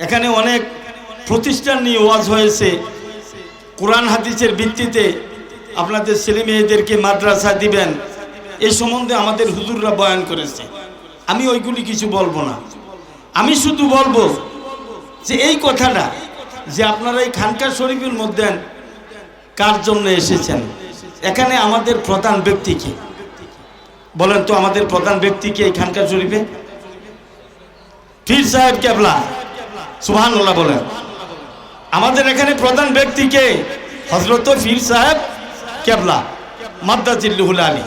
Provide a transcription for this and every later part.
এখানে অনেক প্রতিষ্ঠান নিয়ে ওয়াজ হয়েছে। কোরআন হাদিসের ভিত্তিতে আপনাদের ছেলে মেয়েদেরকে মাদ্রাসা দিবেন। এই সম্বন্ধে আমাদের হুজুররা বয়ান করেছে। আমি ওইগুলি কিছু বলব না। আমি শুধু বলব যে এই কথাটা যে আপনারা এই খানকার শরীফের মধ্যে কার জন্য এসেছেন? এখানে আমাদের প্রধান ব্যক্তি কি? বলেন তো আমাদের প্রধান ব্যক্তি কি এই খানকার শরীফে? পীর সাহেব কেবলা। সুবহানাল্লাহ বলেন। আমাদের এখানে প্রধান ব্যক্তি কে? হজরত পীর সাহেব কেবলা মাদ্দাজিল্লুহুল আলী।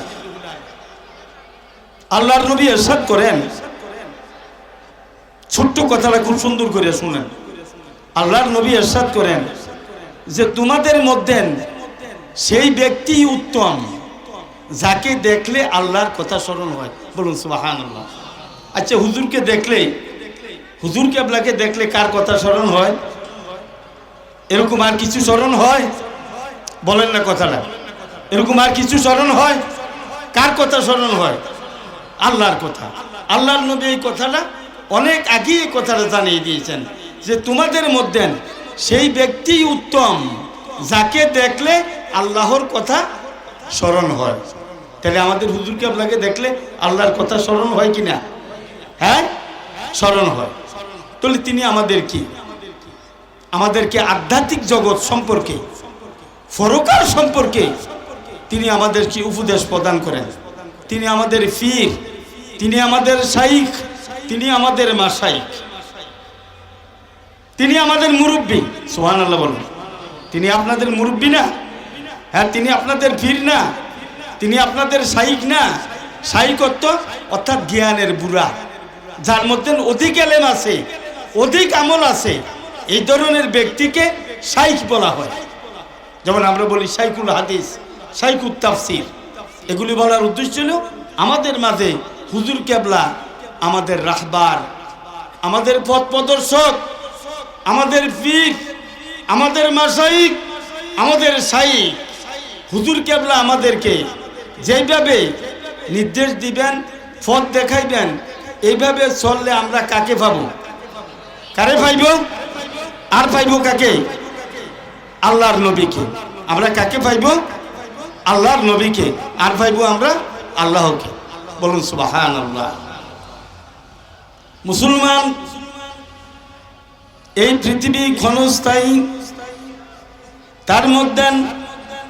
আল্লাহর নবী এরশাদ করেন। ছোট্ট কথাটা খুব সুন্দর করে শুনেন। আল্লাহর নবী এরশাদ করেন যে, তোমাদের মধ্যে সেই ব্যক্তি উত্তম যাকে দেখলে আল্লাহর কথা স্মরণ হয়। বলুন সুবাহান আল্লাহ আচ্ছা হুজুরকে দেখলে হুজুর কেবলাকে দেখলে কার কথা স্মরণ হয়? এরকম আর কিছু স্মরণ হয়? বলেন না কথাটা। এরকম আর কিছু স্মরণ হয়? কার কথা স্মরণ হয়? আল্লাহর কথা। আল্লাহর নবী এই কথাটা অনেক আগে এই কথাটা জানিয়ে দিয়েছেন যে তোমাদের মধ্যে সেই ব্যক্তি উত্তম যাকে দেখলে আল্লাহর কথা স্মরণ হয়। তাহলে আমাদের হুজুর কেবলাকে দেখলে আল্লাহর কথা স্মরণ হয় কি না হ্যাঁ? স্মরণ হয়। তাহলে তিনি আমাদের কি? আমাদেরকে আধ্যাত্মিক জগৎ সম্পর্কে ফরকার সম্পর্কে তিনি আমাদের কি উপদেশ প্রদান করেন। তিনি আমাদের ফির, তিনি আমাদের শাইখ, তিনি আমাদের মাসাইক তিনি আমাদের মুরব্বী সোহান আল্লাহ বলুন। তিনি আপনাদের মুরব্বী না? হ্যাঁ তিনি আপনাদের ফির না? তিনি আপনাদের শাইক না? শাইকত্ব অর্থাৎ জ্ঞানের বুড়া। যার মধ্যে অধিক এলেম আছে, অধিক আমল আছে, এই ধরনের ব্যক্তিকে শাইখ বলা হয়। যেমন আমরা বলি শাইকুল হাদিস শাইকুল তাফসির। এগুলি বলার উদ্দেশ্য ছিল আমাদের মাঝে হুজুর কেবলা, আমাদের রাহবার, আমাদের পথ প্রদর্শক, আমাদের পীর, আমাদের মাসাইক আমাদের শাইক হুজুর কেবলা আমাদেরকে যেইভাবে নির্দেশ দিবেন, পথ দেখাইবেন এইভাবে চললে আমরা কাকে পাবো? কারে পাইব? আর পাইব কাকে? আল্লাহর নবীকে। আমরা কাকে পাইব? আল্লাহর নবীকে। আর পাইব আমরা আল্লাহকে। বলুন সুবাহান আল্লাহ মুসলমান, এই পৃথিবী ক্ষণস্থায়ী, তার মধ্যে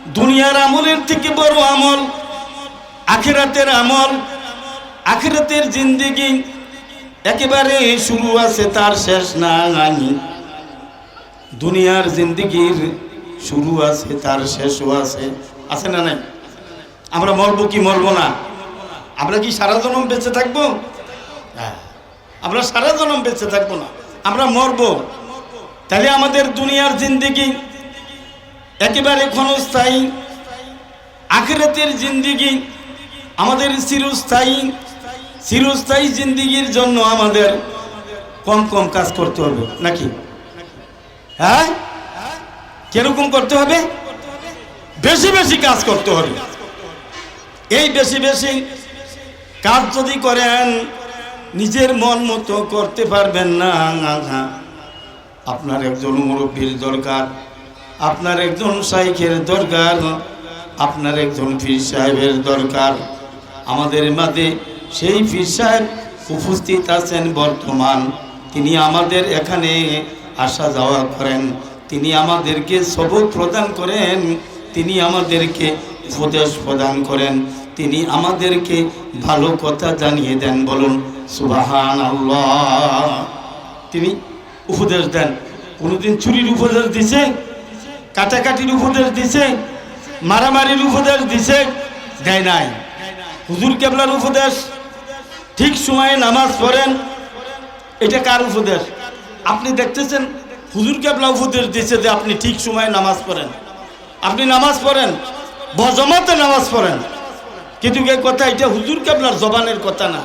দুনিয়ার আমলের থেকে বড় আমল, আখেরাতের আমল আখেরাতের জিন্দিগি একেবারে শুরু আছে, তার শেষ নাই। দুনিয়ার জিন্দিগির শুরু আছে, তার শেষও আছে। আছে না নাই? আমরা মরবো কি মরবো না? আমরা কি সারা জনম বেঁচে থাকব? হ্যাঁ। আমরা সারা জনম বেঁচে থাকব না। আমরা মরবো। তাহলে আমাদের দুনিয়ার জিন্দিগি একেবারে ক্ষণস্থায়ী। আখেরাতের জিন্দিগি আমাদের চিরস্থায়ী। চিরস্থায়ী জিন্দিগির জন্য আমাদের কম কম কাজ করতে হবে, নাকি? হ্যাঁ? কীরকম করতে হবে? বেশি বেশি কাজ করতে হবে। এই বেশি বেশি কাজ যদি করেন, নিজের মন মতো করতে পারবেন না। আপনার একজন মুরব্বীর দরকার, আপনার একজন সাইকের দরকার, আপনার একজন ফির সাহেবের দরকার। আমাদের মাঝে সেই ফির সাহেব উপস্থিত আছেন বর্তমান। তিনি আমাদের এখানে আসা যাওয়া করেন। তিনি আমাদেরকে সবক প্রদান করেন। তিনি আমাদেরকে উপদেশ প্রদান করেন। তিনি আমাদেরকে ভালো কথা জানিয়ে দেন বলুন সুবাহান তিনি উপদেশ দেন। কোনোদিন চুরির উপদেশ দিছে? কাটাকাটির উপদেশ দিছে? মারামারির উপদেশ দিছে? দেয় নাই। হুজুর কেবলার উপদেশ? ঠিক সময়ে নামাজ পড়েন। এটা কার উপদেশ? আপনি দেখতেছেন হুজুর কেবলা উপদেশ দিচ্ছে যে আপনি ঠিক সময়ে নামাজ পড়েন। আপনি নামাজ পড়েন, বজমাতে নামাজ পড়েন। কিন্তু এই কথা এটা হুজুর কেবলার জবানের কথা না।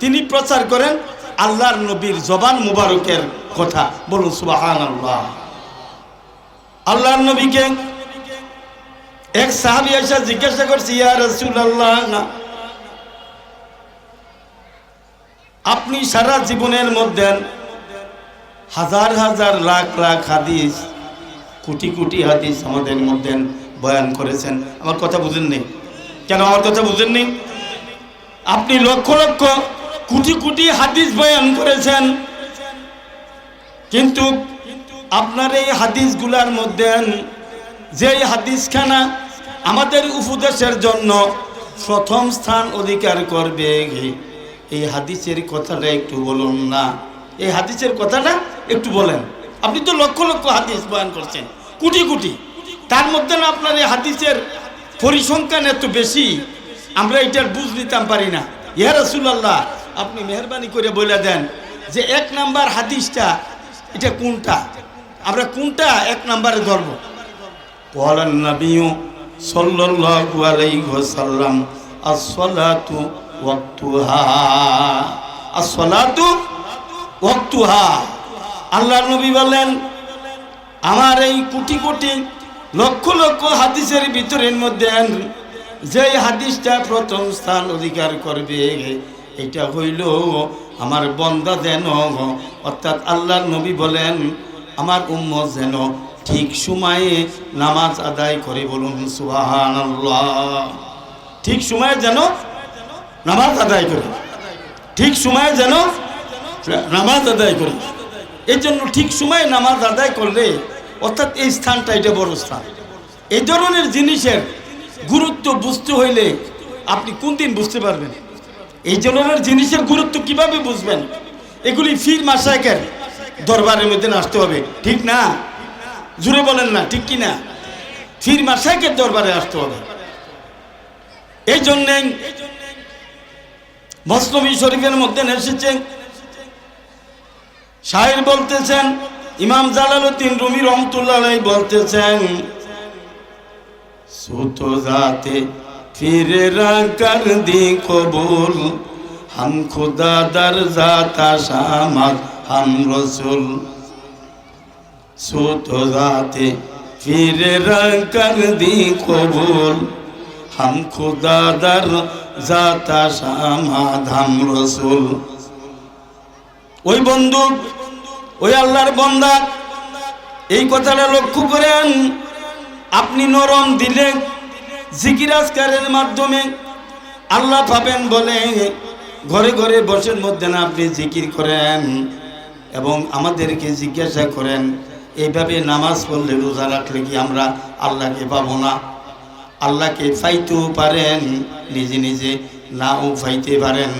তিনি প্রচার করেন আল্লাহর নবীর জবান মুবারকের কথা। বলুন সুবাহান আল্লাহ আল্লাহর নবীকে এক সাহাবি এসে জিজ্ঞাসা করছি, ইয়া রাসূলুল্লাহ, না। আপনি সারা জীবনের মধ্যে হাজার হাজার লাখ লাখ হাদিস, কোটি কোটি হাদিস আমাদের মধ্যে বয়ান করেছেন। আমার কথা বুঝেননি? কেন আমার কথা বুঝেননি? আপনি লক্ষ লক্ষ কোটি কোটি হাদিস বয়ান করেছেন। কিন্তু আপনার এই হাদিসগুলার মধ্যে যেই হাদিসখানা আমাদের উপদেশের জন্য প্রথম স্থান অধিকার করবে এই হাদিসের কথাটা একটু বলুন না। এই হাদিসের কথাটা একটু বলেন। আপনি তো লক্ষ লক্ষ হাদিস বয়ান করছেন, কোটি কোটি। তার মধ্যে না আপনার এই হাদিসের পরিসংখ্যান এত বেশি, আমরা এটার বুঝ নিতাম পারি না। ইয়া রসুল্লাহ আপনি মেহরবানি করে বলে দেন যে এক নাম্বার হাদিসটা, এটা কোনটা? আমরা কোনটা এক নাম্বারে ধরব? কলান নবী সাল্লাল্লাহু আলাইহি ওয়াসাল্লাম, আসসালাতু আল্লাহ নবী বলেন আমার এই কোটি কোটি লক্ষ লক্ষ হাদিসের ভিতরের মধ্যে যে হাদিসটা প্রথম স্থান অধিকার করবে, এটা হইল আমার বন্দা যেন, অর্থাৎ আল্লাহ নবী বলেন, আমার উম্ম যেন ঠিক সময়ে নামাজ আদায় করে বলুন সুহান ঠিক সময়ে যেন নামাজ আদায় করে। ঠিক সময়ে যেন নামাজ আদায় করে। এই জন্য ঠিক সময়ে নামাজ আদায় করলে, অর্থাৎ এই স্থানটা এটা বড় স্থান। এই ধরনের জিনিসের গুরুত্ব বুঝতে হইলে আপনি কোন দিন বুঝতে পারবেন? এই ধরনের জিনিসের গুরুত্ব কীভাবে বুঝবেন? এগুলি ফির মাসায়কের দরবারের মধ্যে আসতে হবে। ঠিক না? জুড়ে বলেন না, ঠিক কি না ফির মাসায়কের দরবারে আসতে হবে। এই জন্যে মসলমী শরীফের মধ্যে এসেছে শায়ের বলতেছেন, ইমাম জালালুদ্দিন রুমি রহমতুল্লাহ বলতেছেন সুতো যাতে ফিরে রাকার দি কবুল, হাম খুদা দার জাতা শামাদ হাম রসুল। সুতো যাতে ফিরে রাকার দি কবুল, হাম খুদা দার শামাদ হাম রসুল। ওই বন্ধু, ওই আল্লাহর বন্দা, এই কথাটা লক্ষ্য করেন, আপনি নরম দিলে জিকিরাজকারের মাধ্যমে আল্লাহ পাবেন বলে ঘরে ঘরে বসের মধ্যে না আপনি জিকির করেন এবং আমাদেরকে জিজ্ঞাসা করেন এইভাবে নামাজ পড়লে রোজা রাখলে কি আমরা আল্লাহকে পাবো না? আল্লাহকে ফাইতেও পারেন, নিজে নিজে নাও ফাইতে পারেন।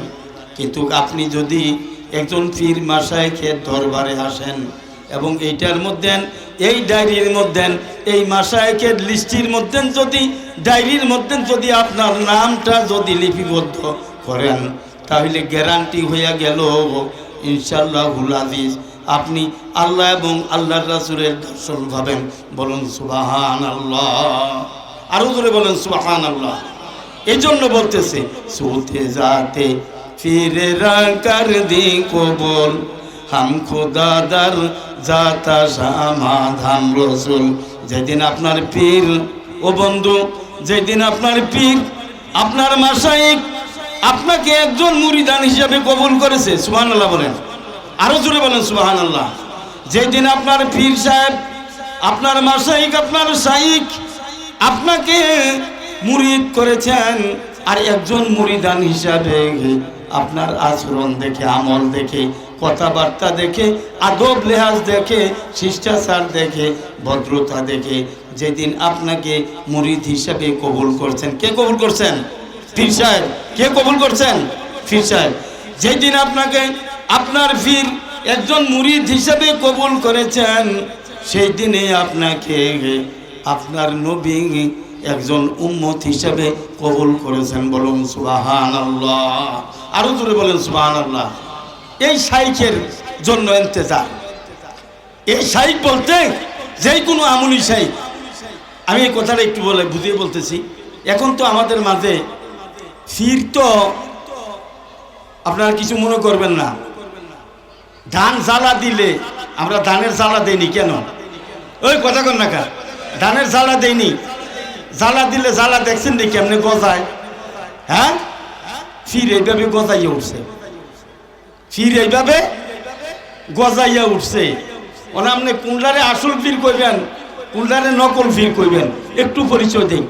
কিন্তু আপনি যদি একজন পীর মাসায়কের দরবারে আসেন এবং এইটার মধ্যে এই ডায়েরির মধ্যে এই মাসায়কের লিস্টির মধ্যে যদি, ডায়েরির মধ্যে যদি আপনার নামটা যদি লিপিবদ্ধ করেন, তাহলে গ্যারান্টি হইয়া গেল ইনশাল্লাহ আজিজ। আপনি আল্লাহ এবং আল্লাহ রাসুলের দর্শন ভাবেন বলুন সুবাহান আল্লাহ আরও জোরে বলেন সুবাহান আল্লাহ এই জন্য বলতেছে, সুতে যাতে ফিরে রাকার দি কবল, হাম খুদাদার জাতা সমাধান রসুল। যেদিন আপনার পীর, ও বন্ধু, যেদিন আপনার পীর, আপনার মাসাইক আপনাকে একজন মুরিদান হিসাবে কবুল করেছে সুহান আল্লাহ বলেন। আরও জোরে বলেন সুহান আল্লাহ যেদিন আপনার পীর সাহেব, আপনার মাসাইক, আপনার সাইক আপনাকে মুরিদ করেছেন আর একজন মুরিদান হিসাবে আপনার আচরণ দেখে, আমল দেখে, কথাবার্তা দেখে, আদব লেহাজ দেখে, শিষ্টাচার দেখে, ভদ্রতা দেখে যেদিন আপনাকে মুরিদ হিসাবে কবুল করছেন। কে কবুল করছেন? ফির সাহেব। কে কবুল করছেন? ফির সাহেব। যেদিন আপনাকে আপনার ফির একজন মুরিদ হিসাবে কবুল করেছেন, সেই দিনে আপনাকে আপনার নবী একজন উম্মত হিসাবে কবুল করেছেন বলুন সুবাহান আল্লাহ আরও জোরে বলেন সুবাহান আল্লাহ এই সাইকের জন্য এন্তেজার এই সাইক বলতে যে কোনো আমুলি সাইক আমি এই কথাটা একটু বলে বুঝিয়ে বলতেছি। এখন তো আমাদের মাঝে ফির তো আপনারা কিছু মনে করবেন না। ধান জ্বালা দিলে আমরা ধানের জ্বালা দেইনি কেন? ওই কথা কন না ধানের জ্বালা দেইনি। জ্বালা দিলে জ্বালা দেখছেন দেখি কেমনে গজায়? হ্যাঁ? ফির এইভাবে গজাইয়ে উঠছে। ফির এইভাবে গজাইয়া উঠছে। ওরা আপনি কুন্ডারে আসল ফির করবেন কুন্ডারে নকল ফির করবেন একটু পরিচয় দিন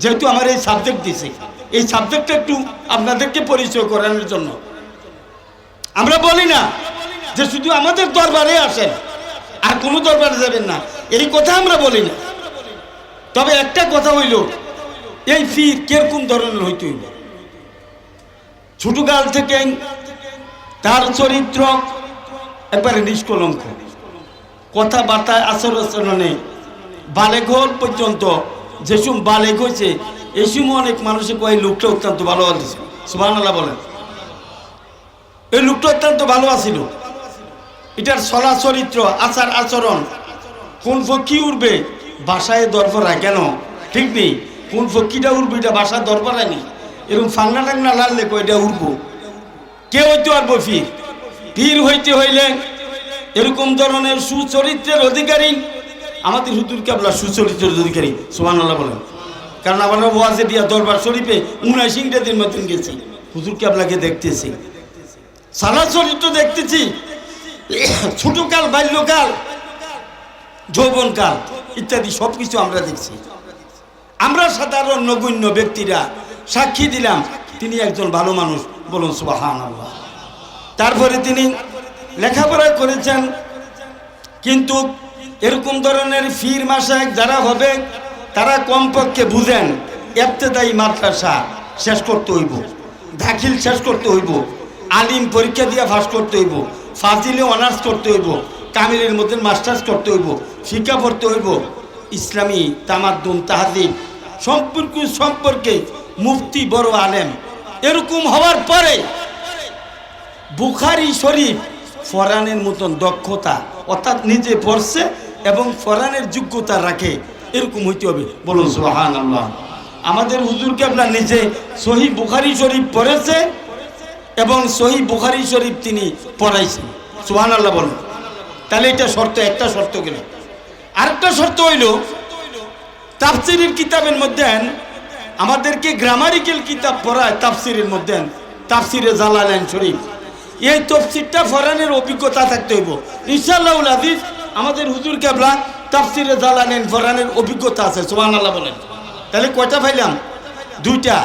যেহেতু আমার এই সাবজেক্ট দিছে। এই সাবজেক্টটা একটু আপনাদেরকে পরিচয় করানোর জন্য। আমরা বলি না যে শুধু আমাদের দরবারে আসেন। আর কোনো দরবারে যাবেন না। এই কথা আমরা বলি না। তবে একটা কথা হইল, এই ফির কীরকম ধরনের হইতে হইল ছোটকাল থেকে তার চরিত্র একবারে নিষ্কলঙ্ক। কথাবার্তা আচর আচরণে হল পর্যন্ত যেসব বালেক হয়েছে এই সময় অনেক মানুষে কয় লোকটা অত্যন্ত ভালো আছে। সুবাহ বলেন। এই লোকটা অত্যন্ত ভালো আছিল। এটার চলা চরিত্র, আচার আচরণ, কোন ফকি উঠবে বাসায় দরপরা কেন? ঠিক নেই। কোন ফকিটা উঠবে এটা বাসা দরপরা নেই। এরকম ফাংনা টাংনা লাললে কয়টা উঠবো কে হইতে পারব ফির? পীর হইতে হইলে এরকম ধরনের সুচরিত্রের অধিকারী, আমাদের হুতুর কেবলা সুচরিত্রের অধিকারী সোমান আল্লাহ বলেন। কারণ আমরা ওয়াজে দিয়া দরবার শরীফে উনাইশ দিন মতন গেছি। হুজুর কেবলাকে দেখতেছি। সারা চরিত্র দেখতেছি। ছোটকাল, বাল্যকাল, যৌবনকাল ইত্যাদি সব কিছু আমরা দেখছি। আমরা সাধারণ নগণ্য ব্যক্তিরা সাক্ষী দিলাম, তিনি একজন ভালো মানুষ, বলুন সুবাহান তারপরে তিনি লেখাপড়া করেছেন, কিন্তু এরকম ধরনের ফির মাসায় যারা হবে, তারা কমপক্ষে বুঝেন, এফতেদায়ী মাদ্রাসা শেষ করতে হইব, দাখিল শেষ করতে হইব, আলিম পরীক্ষা দিয়ে ফাঁস করতে হইব। ফাজিলে অনার্স করতে হইব কামিলের মধ্যে মাস্টার্স করতে হইব শিক্ষা পড়তে হইব, ইসলামী তামাদ্দুন তাহাদিব সম্পর্ক সম্পর্কে মুফতি বড় আলেম। এরকম হওয়ার পরে বুখারি শরীফ ফরানের মতন দক্ষতা অর্থাৎ নিজে পড়ছে এবং ফরানের যোগ্যতা রাখে, এরকম হইতে হবে। বলুন সোহান আল্লাহ আমাদের হুজুরকে আপনার নিজে সহি বুখারি শরীফ পড়েছে এবং সহি বুখারি শরীফ তিনি পড়াইছেন। সোহান আল্লাহ বলেন। তাহলে এটা শর্ত, একটা শর্ত গেল আরেকটা শর্ত হইল, তাফসিরের কিতাবের মধ্যে আমাদেরকে গ্রামারিক্যাল কিতাব পড়ায় তাফসিরের মধ্যে তাফসিরে জালালেন শরীফ। এই তফসিরটা ফরানের অভিজ্ঞতা থাকতে হইব। ইনশাল্লাহ আজিজ আমাদের হুজুর কেবলা তাফসিরে জালালেন ফরানের অভিজ্ঞতা আছে সোহান আল্লাহ বলেন। তাহলে কয়টা পাইলাম? দুইটা।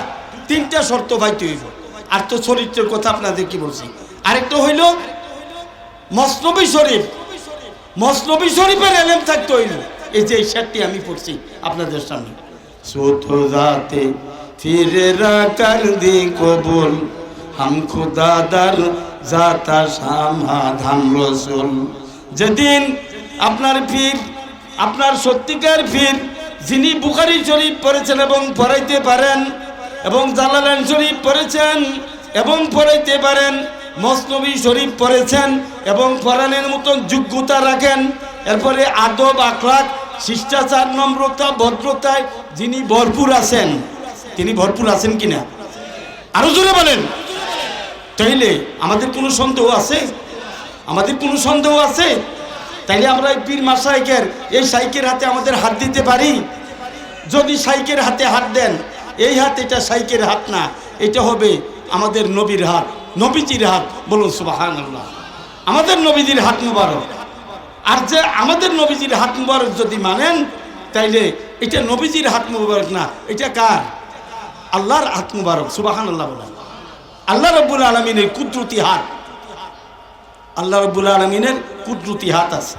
তিনটা শর্ত পাইতে হইব। আর তো চরিত্রের কথা আপনাদের কি বলছি? আরেকটা হইল মসনবী শরীফ। মসনবী শরীফের এলেম থাকতে হইল। এই যে এই শার্টটি আমি পড়ছি আপনাদের সামনে। সোতো যাতে ফিরে রাকার দি কবুল। হাম খুদাদার জাতা সমাধান রসুল। যেদিন আপনার পীর আপনার সত্যিকার পীর যিনি বুখারি শরীফ পড়েছেন এবং পড়াইতে পারেন এবং জালালান শরীফ পড়েছেন এবং পড়াইতে পারেন মসনবী শরীফ পড়েছেন এবং পড়ানের মতন যোগ্যতা রাখেন। এরপরে আদব, আখলাক, শিষ্টাচার, নম্রতা, ভদ্রতায় যিনি ভরপুর আছেন, তিনি ভরপুর আছেন কিনা? আরও জোরে বলেন। তাইলে আমাদের কোনো সন্দেহ আছে? আমাদের কোনো সন্দেহ আছে? তাইলে আমরা এই পীর মাসাইকের এই সাইকের হাতে আমাদের হাত দিতে পারি? যদি সাইকের হাতে হাত দেন এই হাত এটা সাইকের হাত না, এটা হবে আমাদের নবীর হাত, নবীজির হাত, বলুন সুবাহান আল্লাহ আমাদের নবীজির হাত মুবারক। আর যে আমাদের নবীজির হাত মুবারক যদি মানেন, তাইলে এটা নবীজির হাত মুবারক না, এটা কার? আল্লাহর হাত মুবারক সুবাহান আল্লাহ বলেন। আল্লাহ রব্বুল আলমিনের কুদরতি হাত। আল্লাহ রব্বুল আলমিনের কুদরতি হাত আছে।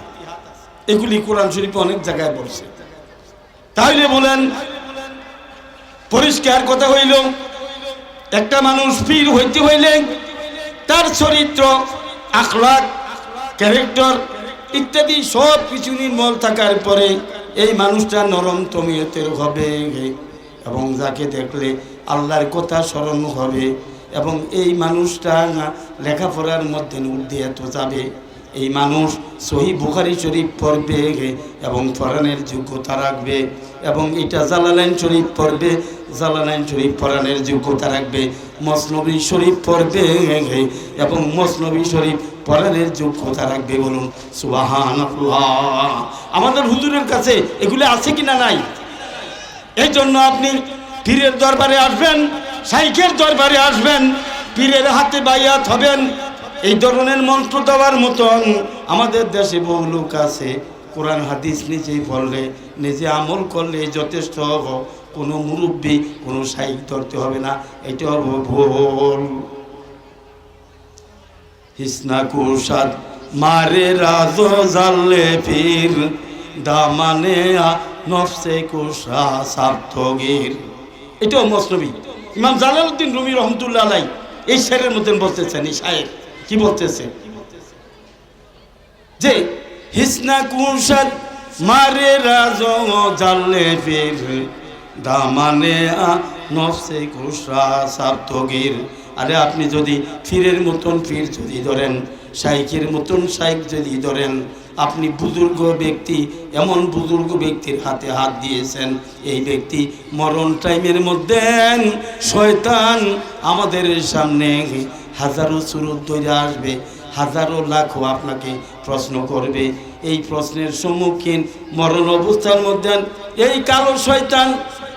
এগুলি কোরআন শরীফে অনেক জায়গায় বলছে। তাহলে বলেন পরিষ্কার কথা হইল, একটা মানুষ পীর হইতে হইলে তার চরিত্র, আখলাক, ক্যারেক্টার ইত্যাদি সব কিছু নির্মল থাকার পরে এই মানুষটা নরম তমিয়তের হবে এবং যাকে দেখলে আল্লাহর কথা স্মরণ হবে এবং এই মানুষটা লেখাপড়ার মধ্যে এত যাবে। এই মানুষ সহি বুখারি শরীফ পড়বে এবং পড়ানের যোগ্যতা রাখবে এবং এটা জালালাইন শরীফ পড়বে, জালালাইন শরীফ পড়ানের যোগ্যতা রাখবে। মসনবী শরীফ পড়বে এবং মসনবী শরীফ পড়ানের যোগ্যতা রাখবে বলুন সুবাহান আমাদের হুজুরের কাছে এগুলো আছে কিনা নাই? এই জন্য আপনি পীরের দরবারে আসবেন সাইকের দরবারে আসবেন, পীরের হাতে বাইয়াত হবেন এই ধরনের মন্ত্র দেওয়ার মতন আমাদের দেশে বহু লোক আছে। কোরআন, হাদিস নিজেই পড়লে নিজে আমল করলে যথেষ্ট কোনো মুরব্বী, কোনো সাহিত্য ধরতে হবে না, এটা হব ভোল। হিসনা কুষাদ মারে রাজ জাল্লে ফির দামানে নফসে কুষা সার্থগীর এটাও মসনবী। ইমাম জালালউদ্দিন রুমি রহমতুল্লাহ আলাই এই শেরের মতন বলতেছেন, এই শায়ের। কি বলতেছে? যে, হিসনা কুষাদ মারে রাজ জাল্লে ফির দামানে নফসে কুষা সার্থগীর আরে আপনি যদি ফিরের মতন ফির যদি ধরেন শাইকের মতন শাইক যদি ধরেন, আপনি বুজুর্গ ব্যক্তি, এমন বুজুর্গ ব্যক্তির হাতে হাত দিয়েছেন, এই ব্যক্তি মরণ টাইমের মধ্যে, শয়তান আমাদের সামনে হাজারো সুরত ধরে আসবে, হাজারো লাখো আপনাকে প্রশ্ন করবে। এই প্রশ্নের সম্মুখীন মরণ অবস্থার মধ্যে এই কালো শয়তান,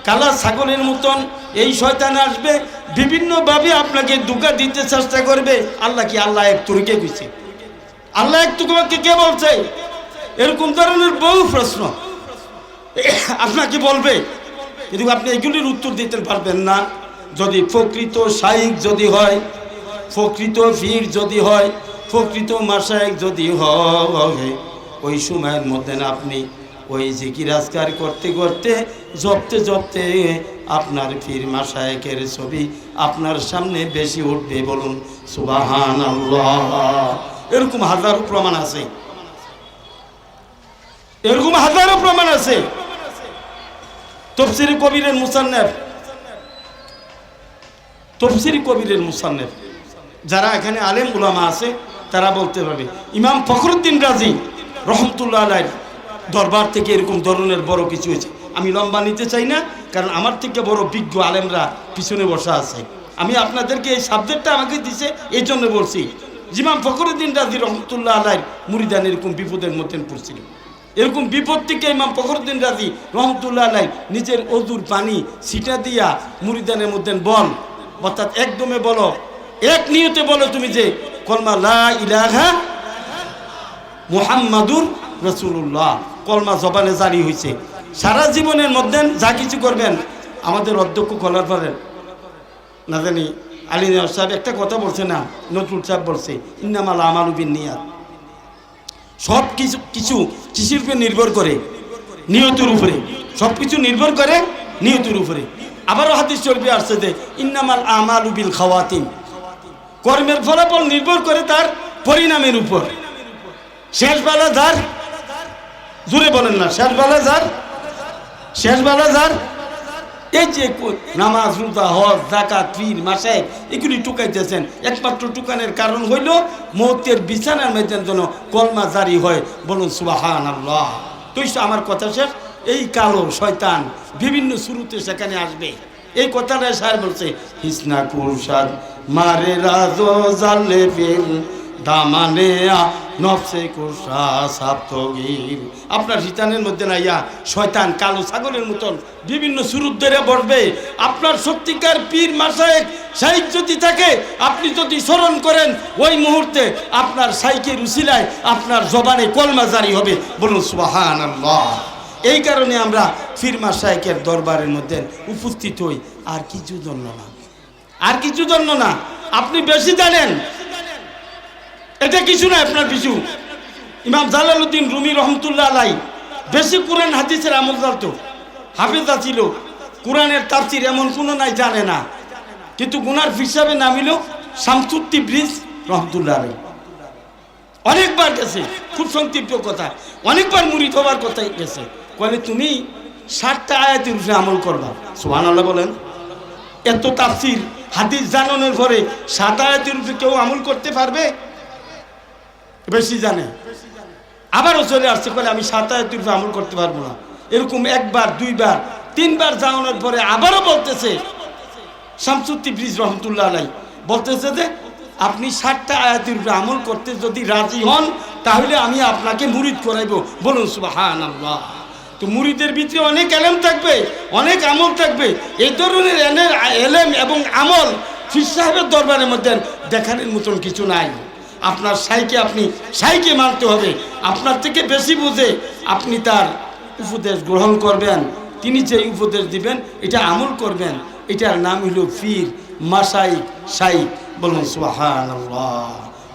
কালা ছাগলের মতন এই শয়তান আসবে, বিভিন্নভাবে আপনাকে দুকা দিতে চেষ্টা করবে। আল্লাহ কি আল্লাহ এক তুরকে কইছে আল্লাহ এক তোমাকে কে বলছে? এরকম ধরনের বহু প্রশ্ন। আপনাকে বলবে, কিন্তু আপনি এগুলির উত্তর দিতে পারবেন না। যদি প্রকৃত সাহিক যদি হয় প্রকৃত ফির যদি হয় প্রকৃত মাসায়ক যদি হয়, ওই সময়ের মধ্যে আপনি ওই জিকির আজকার করতে করতে, জপতে জপতে আপনার ফির মাসায়কের ছবি আপনার সামনে বেশি উঠবে বলুন সুবাহান এরকম হাজারো প্রমাণ আছে। এরকম হাজারো প্রমাণ আছে। তফসির কবিরের মুসান্নেফ। তফসির কবিরের মুসান্নেফ। যারা এখানে আলেম উলামা আছে, তারা বলতে পারবে। ইমাম ফখরুদ্দিন রাজি, রহমতুল্লাহ আলাই দরবার থেকে এরকম ধরনের বড় কিছু হয়েছে। আমি লম্বা নিতে চাই না, কারণ আমার থেকে বড় বিজ্ঞ আলেমরা পিছনে বসা আছে। আমি আপনাদেরকে এই সাবজেক্টটা আমাকে দিছে, এই জন্য বলছি। জিমাম ফখরুদ্দিন রাজি, রহমতুল্লাহ আলাই মুরিদান এরকম বিপদের মধ্যে পড়ছিল। এরকম বিপদ থেকে ইমাম ফখরুদ্দিন রাজি, রহমতুল্লাহ আলাই নিজের অজুর পানি ছিটা দিয়া মুরিদানের মধ্যে বল, অর্থাৎ একদমে বলো এক নিয়তে বলো তুমি যে, কলমা লা ইলাহা মুহাম্মাদুর রসুল্লাহ কলমা জবানে জারি হয়েছে সারা জীবনের মধ্যে যা কিছু করবেন, আমাদের অধ্যক্ষ কলার পারেন না জানি, আলী নেওয়ার সাহেব একটা কথা বলছে না, নজরুল সাহেব বলছে, ইন্নামাল আমাল উবিন নিয়াত সব কিছু কিছু কৃষির উপরে নির্ভর করে, নিয়তের উপরে। সব কিছু নির্ভর করে নিয়তের উপরে। আবারও হাদিস চর্বি আসছে যে, ইন্নামাল আমাল উবিল খাওয়াতিন কর্মের ফলাফল নির্ভর করে তার পরিণামের উপর। শেষ বেলা যার, জুড়ে বলেন না শেষ বেলা যার শেষ বেলা যার, এই যে নামাজ, রোজা, হজ জাকাত পীর, মাসে এগুলি টুকাইতেছেন। একমাত্র টুকানের কারণ হইল মৌতের বিছানার মধ্যে যেন কলমা জারি হয়। বলুন সুবাহান আল্লাহ তুই আমার কথা শেষ। এই কালো শয়তান বিভিন্ন শুরুতে সেখানে আসবে। এই কথাটা স্যার বলছে, হিসনা কুরসাদ মারে রাজ জালে ফিল দামানে কুসা সাপ্তগীর আপনার হিতানের মধ্যে নাইয়া শয়তান কালো ছাগলের মতন বিভিন্ন সুরুত ধরে বসবে। আপনার সত্যিকার পীর মাসায়েক সাহিক যদি থাকে, আপনি যদি স্মরণ করেন, ওই মুহূর্তে আপনার সাইকের উসিলায় আপনার জবানে কলমা জারি হবে। বলুন সুবাহান আল্লাহ এই কারণে আমরা ফিরমা মাসায়েকের দরবারের মধ্যে উপস্থিত হই। আর কিছু জন্য না। আর কিছু জন্য না। আপনি বেশি জানেন। এটা কিছু না, আপনার পিছু ইমাম জালালউদ্দিন রুমি রহমতুল্লাহ আলাই বেশি কোরআন, হাদিসের আমল জানতো। হাফেজা ছিল কোরআনের তাফসির এমন কোনো নাই, জানে না। কিন্তু গুনার হিসাবে নামিল শামসুদ্দি ব্রিজ রহমতুল্লাহ আলাই। অনেকবার গেছে, খুব সংক্ষিপ্ত কথা। অনেকবার মুড়ি হবার কথা গেছে। বলে তুমি ষাটটা আয়াতের উপরে আমল করবা। সোহান আল্লাহ বলেন। এত তাফসির, হাদিস জানানোর পরে সাত আয়াতের উপরে কেউ আমল করতে পারবে? বেশি জানে। আবারও চলে আসছে বলে আমি সাত আয়াতের উপরে আমল করতে পারব না। এরকম একবার, দুইবার, তিনবার জানানোর পরে আবারও বলতেছে শামসুদ্দি ব্রিজ রহমতুল্লাহ আলাই বলতেছে যে, আপনি ষাটটা আয়াতের উপরে আমল করতে যদি রাজি হন, তাহলে আমি আপনাকে মুরিদ করাইব। বলুন সুবাহান আল্লাহ তো মুরিদের ভিতরে অনেক এলেম থাকবে, অনেক আমল থাকবে। এই ধরনের এনের এলেম এবং আমল ফির সাহেবের দরবারের মধ্যে দেখানোর মতন কিছু নাই। আপনার সাইকে আপনি সাইকে মানতে হবে। আপনার থেকে বেশি বুঝে আপনি তার উপদেশ গ্রহণ করবেন। তিনি যে উপদেশ দিবেন, এটা আমল করবেন। এটার নাম হলো ফির মাসাইক সাইক। বলুন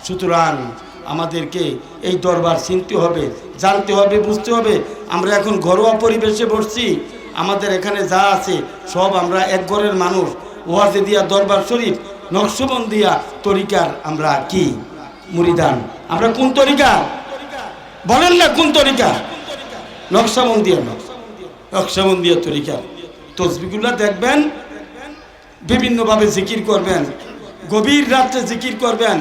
সুতরাং আমাদেরকে এই দরবার চিনতে হবে, জানতে হবে, বুঝতে হবে। আমরা এখন ঘরোয়া পরিবেশে বসছি। আমাদের এখানে যা আছে, সব আমরা এক ঘরের মানুষ। ওয়াজে দিয়া দরবার শরীফ নকশবন্দিয়া তরিকার আমরা কি? মুরিদান। আমরা কোন তরিকা? বলেন না কোন তরিকা? নকশাবন্দিয়া নকশাবন্দিয়া তরিকা। তসবিগুলা দেখবেন, বিভিন্নভাবে জিকির করবেন। গভীর রাত্রে জিকির করবেন।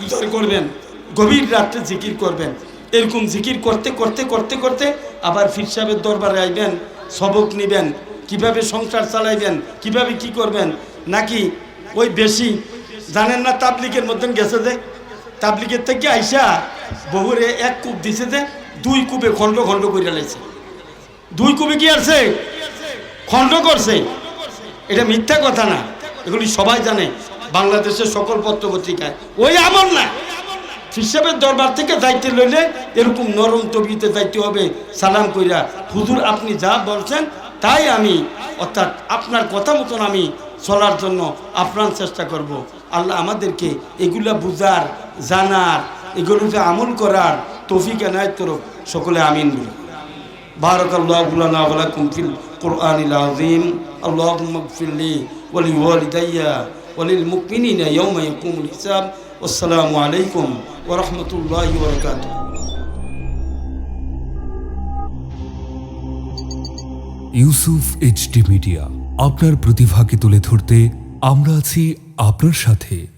বিচার করবেন, গভীর রাত্রে জিকির করবেন। এরকম জিকির করতে করতে করতে করতে আবার ফির সাহেবের দরবারে আইবেন, সবক নেবেন, কীভাবে সংসার চালাইবেন, কীভাবে কি করবেন, নাকি ওই বেশি জানেন না তাবলিকের মতন গেছে যে? তাবলিকের থেকে আইসা বহুরে এক কূপ দিছে যে, দুই কূপে খণ্ড খণ্ড করে লাইছে। দুই কূপে কি আছে খণ্ড করছে। এটা মিথ্যা কথা না। এগুলি সবাই জানে। বাংলাদেশের সকল পত্র পত্রিকায় ওই আমল না হিসাবের দরবার থেকে দায়িত্ব লইলে এরকম নরম তবিতে দায়িত্ব হবে সালাম কইরা হুজুর আপনি যা বলছেন তাই আমি অর্থাৎ আপনার কথা মতন আমি চলার জন্য আপ্রাণ চেষ্টা করব আল্লাহ আমাদেরকে এগুলা বুঝার জানার এগুলোকে আমল করার তৌফিক এনায়ত করুক সকলে আমিন বলি بارك الله لنا ولكم في القرآن العظيم اللهم اغفر لي ولوالدي وللمؤمنين يوم يقوم الحساب والسلام আসসালামু আলাইকুম الله وبركاته ওয়া ইউসুফ এইচডি মিডিয়া, আপনার প্রতিভাকে তুলে ধরতে আমরা আছি আপনার সাথে।